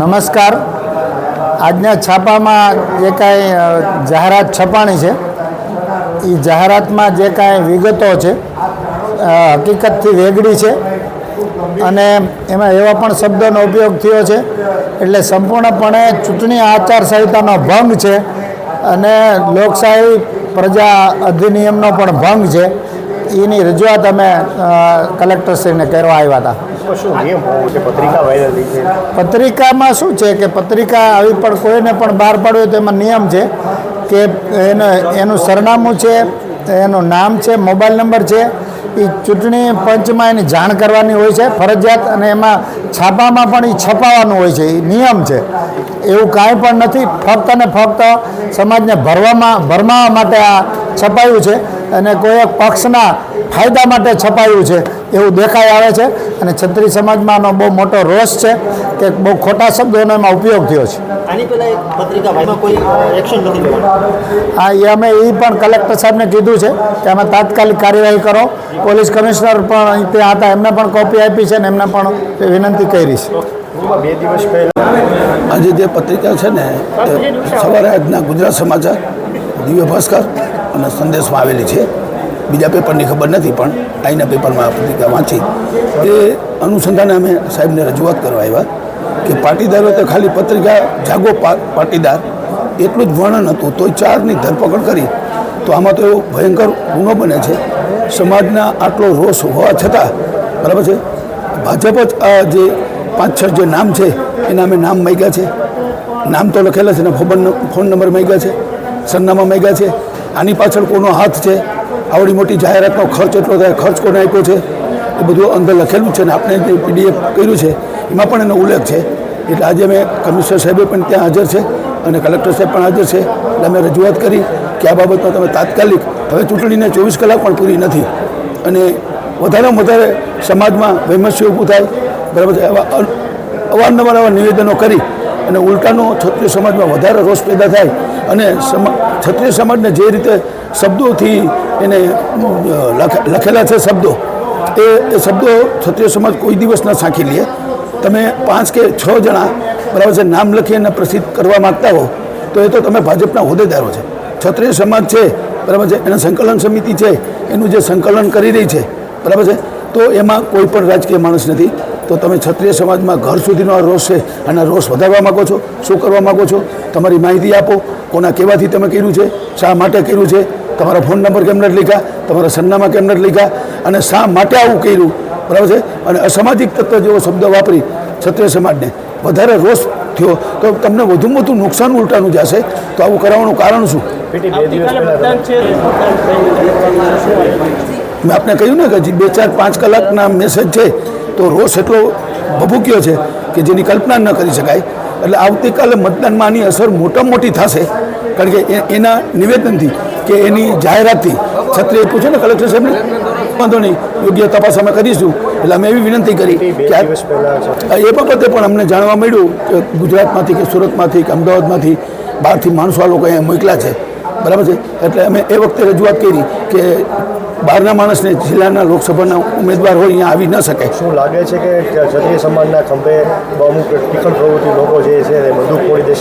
નમસ્કાર. આજના છાપામાં જે કાંઈ જાહેરાત છપાણી છે, એ જાહેરાતમાં જે કાંઈ વિગતો છે હકીકતથી વેગળી છે અને એમાં એવા પણ શબ્દોનો ઉપયોગ થયો છે. એટલે સંપૂર્ણપણે ચૂંટણી આચારસંહિતાનો ભંગ છે અને લોકશાહી પ્રજા અધિનિયમનો પણ ભંગ છે. એની રજૂઆત અમે કલેક્ટરશ્રીને કરવા આવ્યા હતા. પત્રિકામાં શું છે કે પત્રિકા આવી પણ કોઈને પણ બહાર પાડવી તો એમાં નિયમ છે કે એને એનું સરનામું છે એનું નામ છે મોબાઈલ નંબર છે એ ચૂંટણી પંચમાં એની જાણ કરવાની હોય છે ફરજિયાત અને એમાં છાપામાં પણ એ છપાવવાનું હોય છે એ નિયમ છે. એવું કાંઈ પણ નથી. ફક્ત ને ફક્ત સમાજને ભરવામાં ભરમાવા માટે આ છપાયું છે અને કોઈ એક પક્ષના ફાયદા માટે છપાયું છે એવું દેખાઈ આવે છે. અને છત્રી સમાજમાં આનો બહુ મોટો રોષ છે કે બહુ ખોટા શબ્દોનો એમાં ઉપયોગ થયો છે. આની પહેલા એક પત્રિકા ભાઈમાં કોઈ એક્શન નથી લેવાનું હા એ અમે એ પણ કલેક્ટર સાહેબને કીધું છે કે અમે તાત્કાલિક કાર્યવાહી કરો. પોલીસ કમિશનર પણ અહીં ત્યાં હતા એમને પણ કોપી આપી છે ને એમને પણ વિનંતી કરી છે. બે દિવસ પહેલા આજે જે પત્રિકા છે ને સવારે આજના ગુજરાત સમાચાર દિવ્ય ભાસ્કર. અને સંદેશમાં આવેલી છે. બીજા પેપરની ખબર નથી, પણ અહીંના પેપરમાં આ પત્રિકા વાંચી. એ અનુસંધાને અમે સાહેબને રજૂઆત કરવા આવ્યા કે પાટીદારો તો ખાલી પત્રિકા જાગો પાટીદાર, એટલું જ વર્ણન હતું, તોય ચારની ધરપકડ કરી. તો આમાં તો એવો ભયંકર ગુનો બને છે. સમાજના આટલો રોષ હોવા છતાં, બરાબર છે? ભાજપ જ આ જે પાંચ છ જે નામ છે એના અમે નામ માગ્યા છે. નામ તો લખેલા છે ને ફોન ફોન નંબર માગ્યા છે. સરનામા માગ્યા છે. આની પાછળ કોનો હાથ છે? આવડી મોટી જાહેરાતનો ખર્ચ એટલો થાય, ખર્ચ કોને આપ્યો છે? એ બધું અંદર લખેલું છે ને આપણે જે પીડીએફ કર્યું છે, એમાં પણ એનો ઉલ્લેખ છે. એટલે આજે અમે કમિશનર સાહેબે પણ ત્યાં હાજર છે અને કલેક્ટર સાહેબ પણ હાજર છે. એટલે અમે રજૂઆત કરી કે આ બાબતમાં તમે તાત્કાલિક, હવે ચૂંટણીને ચોવીસ કલાક પણ પૂરી નથી. અને વધારેમાં વધારે સમાજમાં વૈમસ્ય ઊભું થાય. બરાબર છે? એવા અન- અવારનવાર આવા નિવેદનો કરી અને ઉલટાનો ક્ષત્રિય સમાજમાં વધારે રોષ પેદા થાય અને ક્ષત્રિય સમાજને જે રીતે શબ્દોથી એને લખેલા છે શબ્દો, એ એ શબ્દો ક્ષત્રિય સમાજ કોઈ દિવસ ન સાંખી લે. તમે પાંચ કે છ જણા બરાબર છે, નામ લખી અને પ્રસિદ્ધ કરવા માગતા હો, તો એ તો તમે ભાજપના હોદ્દેદારો છે. ક્ષત્રિય સમાજ છે, બરાબર છે, એના સંકલન સમિતિ છે, એનું જે સંકલન કરી રહી છે, બરાબર છે, તો એમાં કોઈ પણ રાજકીય માણસ નથી. તો તમે ક્ષત્રિય સમાજમાં ઘર સુધીનો આ રોષ છે અને રોષ વધારવા માગો છો? શું કરવા માગો છો? તમારી માહિતી આપો. કોના કહેવાથી તમે કર્યું છે? શા માટે કર્યું છે? તમારા ફોન નંબર કેમ નથી લખ્યા તમારા સરનામા કેમ નથી લખ્યા અને શા માટે આવું કર્યું? બરાબર છે? અને અસામાજિક તત્વ જેવો શબ્દ વાપરી ક્ષત્રિય સમાજને વધારે રોષ થયો. તો તમને વધુમાં વધુ નુકસાન ઉલટાનું જશે. તો આવું કરાવવાનું કારણ શું? મેં આપને કહ્યું ને કે બે ચાર પાંચ કલાકના મેસેજ છે. તો રોષ એટલો ભભૂક્યો છે કે જેની કલ્પના ન કરી શકાય. એટલે આવતીકાલે મતદાનમાં આની અસર મોટા મોટી થશે. કારણ કે એ- એના નિવેદનથી કે એની જાહેરાતથી છત્રીએ પૂછ્યું ને કલેક્ટર સાહેબને વાંધો નહીં યોગ્ય તપાસ અમે કરીશું. એટલે અમે એવી વિનંતી કરી કે એ બાબતે પણ અમને જાણવા મળ્યું કે ગુજરાતમાંથી કે સુરતમાંથી કે અમદાવાદમાંથી બહારથી માણસો આ લોકો અહીંયા મોકલ્યા છે. બરાબર છે? એટલે અમે એ વખતે રજૂઆત કરી કે બહારના માણસને જિલ્લાના લોકસભાના ઉમેદવાર હોય અહીંયા આવી ન શકે શું લાગે છે કે ક્ષત્રિય સમાજના ખંભે અમુક ટીખળ પ્રવૃત્તિ લોકો જે છે એ બધું ફોડી દેશે?